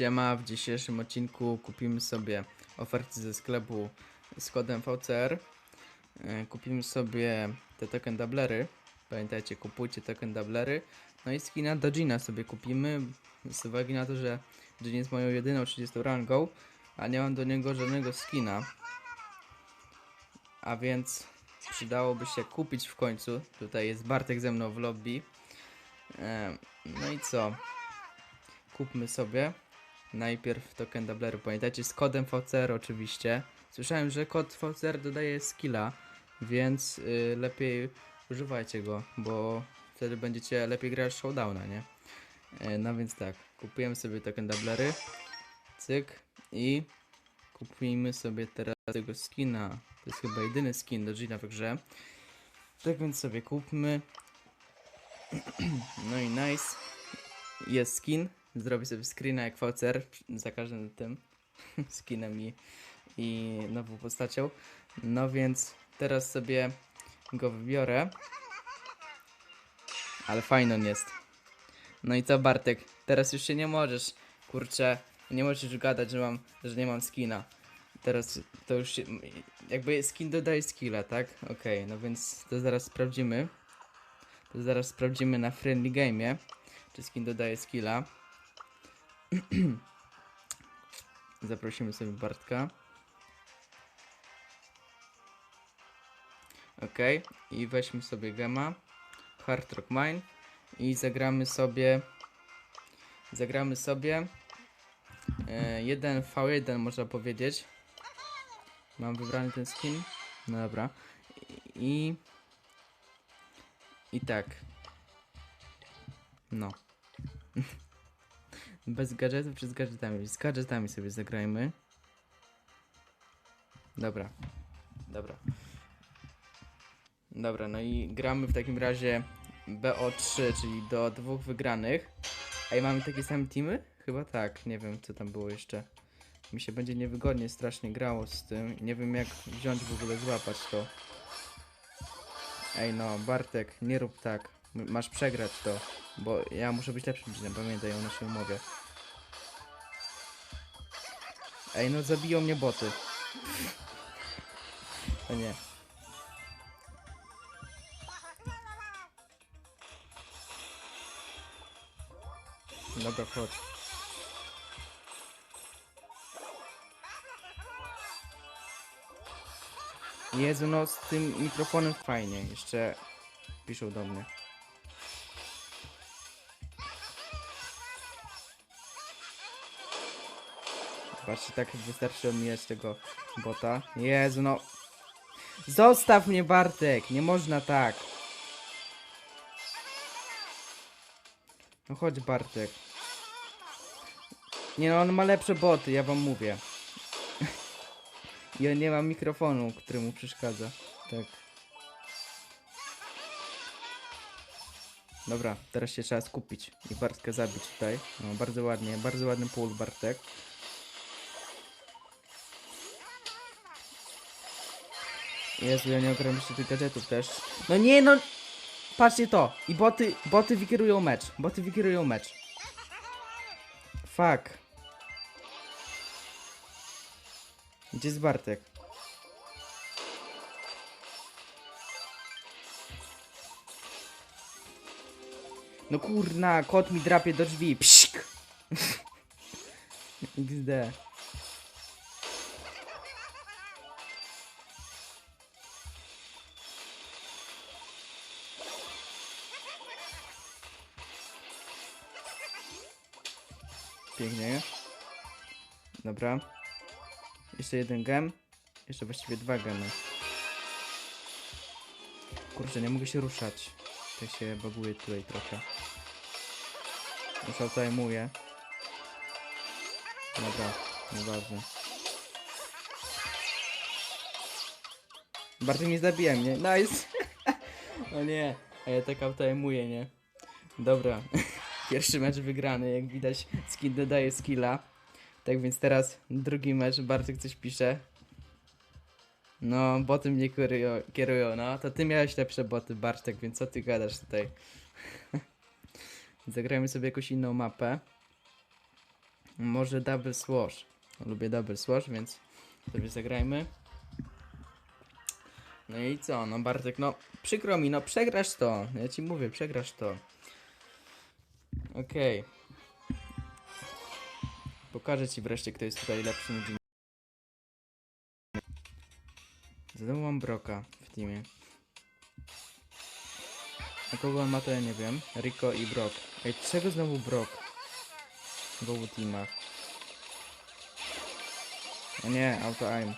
Siema, w dzisiejszym odcinku kupimy sobie oferty ze sklepu z kodem VCR. E, Kupimy sobie te token doublery. Pamiętajcie, kupujcie token doublery. No i skina do Gina sobie kupimy. Z uwagi na to, że Jin jest moją jedyną 30 rangą, a nie mam do niego żadnego skina. A więc przydałoby się kupić w końcu. Tutaj jest Bartek ze mną w lobby. E, No i co? kupmy sobie najpierw token doubleru. Pamiętajcie, z kodem VCR oczywiście. Słyszałem, że kod VCR dodaje skilla, więc y, lepiej używajcie go, bo wtedy będziecie lepiej grać showdowna, nie? E, no więc tak, kupujemy sobie token doublery, cyk i kupimy sobie teraz tego skina. To jest chyba jedyny skin do Gina w grze. Tak więc sobie kupmy. No i nice. Jest skin. Zrobię sobie screena jak VCR za każdym tym skinem i, i nową postacią. No więc teraz sobie go wybiorę. Ale fajny on jest. No i co Bartek? Teraz już się nie możesz, kurczę, nie możesz już gadać, że mam, że nie mam skina. Teraz to już się, jakby skin dodaje skilla, tak? Okej, no więc to zaraz sprawdzimy. To zaraz sprawdzimy na friendly game'ie, czy skin dodaje skilla. Zaprosimy sobie Bartka. Ok, i weźmy sobie gema. Hard Rock Mine. I zagramy sobie. Zagramy sobie. E, 1v1 można powiedzieć. Mam wybrany ten skin. No dobra. I. I tak. No. Bez gadżetów czy z gadżetami? Z gadżetami sobie zagrajmy. Dobra. Dobra. Dobra, no i gramy w takim razie BO3, czyli do dwóch wygranych. I mamy takie same teamy? Chyba tak, nie wiem co tam było jeszcze. Mi się będzie niewygodnie strasznie grało z tym. Nie wiem jak wziąć w ogóle, złapać to. Ej no, Bartek, nie rób tak. Masz przegrać to. Bo ja muszę być lepszym dziełem, pamiętaj o naszej umowie. Ej, no zabiją mnie boty. O nie. Dobra, chodź. Jezu, no z tym mikrofonem fajnie. Jeszcze piszą do mnie. Patrzcie, tak wystarczy omijać tego bota. Jezu, no. Zostaw mnie, Bartek! Nie można tak. No chodź, Bartek. Nie no, on ma lepsze boty, ja wam mówię. I on nie ma mikrofonu, który mu przeszkadza. Tak. Dobra, teraz się trzeba skupić i Bartka zabić tutaj. No, bardzo ładnie, bardzo ładny pól Bartek. Jezu, ja nie ogram jeszcze tych gadżetów też. No nie no! Patrzcie to! I boty, boty wykierują mecz. Boty wykierują mecz. Fuck. Gdzie jest Bartek? No kurna, kot mi drapie do drzwi. Psik! XD. Pięknie. Dobra. Jeszcze jeden gem. Jeszcze właściwie dwa gemy. Kurczę, nie mogę się ruszać. Tak się baguje tutaj trochę. Już autoajmuję. Dobra, nieważne. Bartek nie zabija mnie. Nice! o nie, a ja tak autoajmuję, nie? Dobra. Pierwszy mecz wygrany, jak widać skin dodaje skilla. Tak więc teraz drugi mecz, Bartek coś pisze. No, boty mnie kierują, kierują, no. To ty miałeś lepsze boty, Bartek, więc co ty gadasz tutaj? Zagrajmy sobie jakąś inną mapę. Może double swash. Lubię double swash, więc sobie zagrajmy. No i co? No Bartek, no przykro mi, no przegrasz to. Ja ci mówię, przegrasz to. Okej. Pokażę ci wreszcie, kto jest tutaj lepszy niż Znowu mam Broka w teamie. A kogo on ma to ja nie wiem. Rico i Brock. Ej, czego znowu Brock? W obu teamach. O nie, auto aim.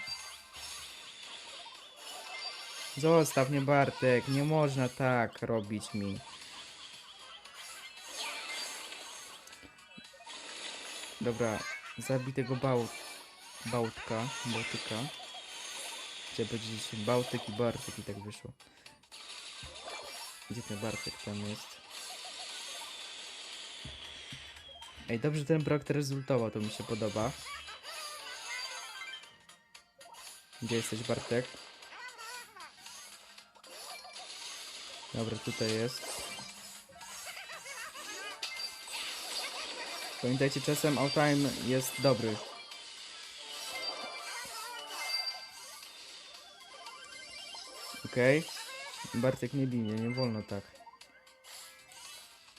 Zostaw mnie Bartek, nie można tak robić mi. Dobra, zabij tego bał... Bałtka, Bałtyka. Chciałem powiedzieć Bałtyk i Bartek i tak wyszło. Gdzie ten Bartek tam jest? Ej, dobrze ten teraz rezultował, to mi się podoba. Gdzie jesteś Bartek? Dobra, tutaj jest. Pamiętajcie, czasem outtime jest dobry. Okej. Bartek nie bij mnie, nie wolno tak.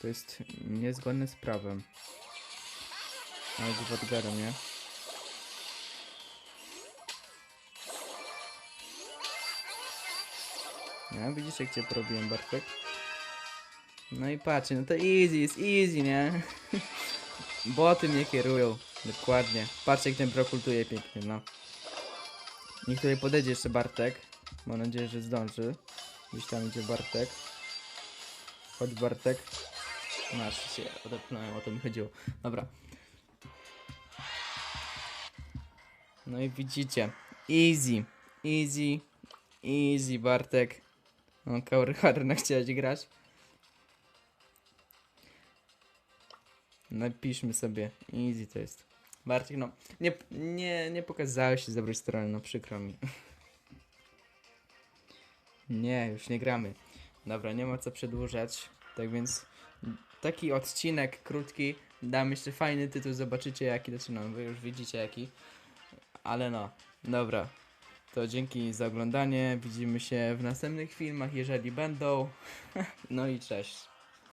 To jest niezgodne z prawem. Ale z Wadgarem, nie? Ja widzisz jak cię porobiłem Bartek? No i patrz, no to easy, jest easy, nie? Boty mnie kierują, dokładnie. Patrz jak ten prokultuje pięknie, no. Niech tutaj podejdzie jeszcze Bartek. Mam nadzieję, że zdąży. Gdzieś tam idzie Bartek. Chodź Bartek. Masz się odepchnąłem, o to mi chodziło. Dobra. No i widzicie. Easy. Easy. Easy Bartek. No, Kaury Harna chciałeś grać. Napiszmy sobie. Easy to jest. Bartek, no. Nie, nie, nie pokazałeś się z dobrej strony, no przykro mi. Nie, już nie gramy. Dobra, nie ma co przedłużać. Tak więc taki odcinek krótki. Dam jeszcze fajny tytuł, zobaczycie jaki, znaczy no, wy już widzicie jaki. Ale no, dobra. To dzięki za oglądanie. Widzimy się w następnych filmach, jeżeli będą. No i cześć.